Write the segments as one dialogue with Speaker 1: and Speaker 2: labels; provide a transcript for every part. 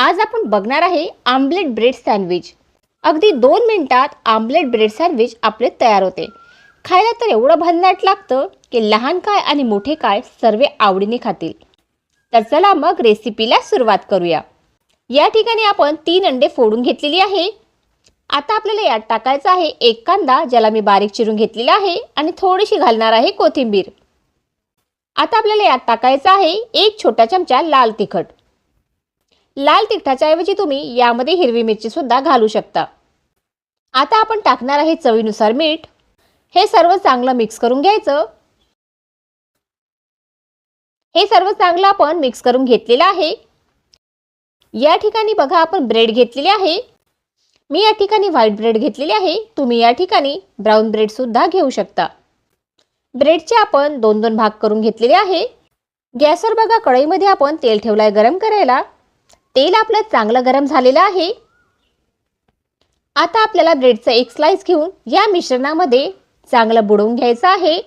Speaker 1: आज आपण बघणार आहे आमलेट ब्रेड सँडविच. अगदी दोन मिनिटात आमलेट ब्रेड सँडविच आपले तयार होते. खायला तर एवढं भन्नाट लागतं की लहान काय आणि मोठे काय सर्व आवडीने खातील. तर चला मग रेसिपीला सुरुवात करूया. या ठिकाणी आपण तीन अंडे फोडून घेतलेली आहे. आता आपल्याला यात टाकायचा आहे एक कांदा ज्याला मी बारीक चिरून घेतलेला आहे आणि थोडीशी घालणार आहे कोथिंबीर. आता आपल्याला यात टाकायचं आहे एक छोटा चमचा लाल तिखट. लाल तिखटाच्या ऐवजी तुम्ही यामध्ये हिरवी मिरची सुद्धा घालू शकता. आता आपण टाकणार आहे चवीनुसार मीठ. हे सर्व चांगलं मिक्स करून घ्यायचं. हे सर्व चांगलं आपण मिक्स करून घेतलेलं आहे. या ठिकाणी बघा आपण ब्रेड घेतलेले आहे. मी या ठिकाणी व्हाईट ब्रेड घेतलेली आहे. तुम्ही या ठिकाणी ब्राऊन ब्रेड सुद्धा घेऊ शकता. ब्रेडचे आपण दोन दोन भाग करून घेतलेले आहे. गॅसवर बघा कढईमध्ये आपण तेल ठेवलाय गरम करायला. तेल आपलं चांगलं गरम झालेलं आहे. आता आपल्याला ब्रेडचं एक स्लाइस घेऊन या मिश्रणामध्ये चांगलं बुडवून घ्यायचं आहे.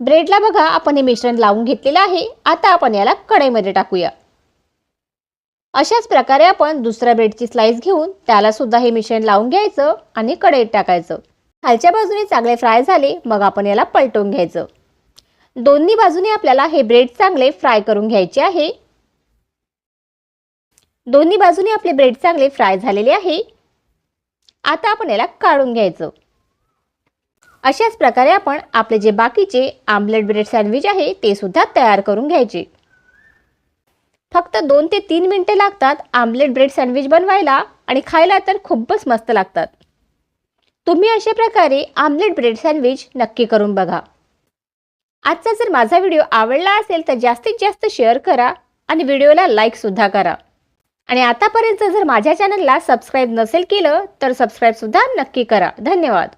Speaker 1: ब्रेडला बघा आपण हे मिश्रण लावून घेतलेलं आहे. आता आपण याला कढईमध्ये टाकूया. अशाच प्रकारे आपण दुसऱ्या ब्रेडची स्लाइस घेऊन त्याला सुद्धा हे मिश्रण लावून घ्यायचं आणि कढईत टाकायचं. खालच्या बाजूने चांगले फ्राय झाले मग आपण याला पलटवून घ्यायचं. दोन्ही बाजूने आपल्याला हे ब्रेड चांगले फ्राय करून घ्यायचे आहे. दोन्ही बाजूने आपले ब्रेड चांगले फ्राय झालेले आहे. आता आपण याला काढून घ्यायचं. अशाच प्रकारे आपण आपले जे बाकीचे आमलेट ब्रेड सँडविच आहे ते सुद्धा तयार करून घ्यायचे. फक्त दोन ते तीन मिनटे लागतात आमलेट ब्रेड सँडविच बनवायला आणि खायला तर खूपच मस्त लागतात. तुम्ही अशा प्रकारे आमलेट ब्रेड सँडविच नक्की करून बघा. आजचा जर माझा व्हिडिओ आवडला असेल तर जास्तीत जास्त शेअर करा आणि व्हिडिओला लाईकसुद्धा करा. आणि आतापर्यंत जर माझ्या चॅनलला सबस्क्राईब नसेल केलं तर सबस्क्राईबसुद्धा नक्की करा. धन्यवाद.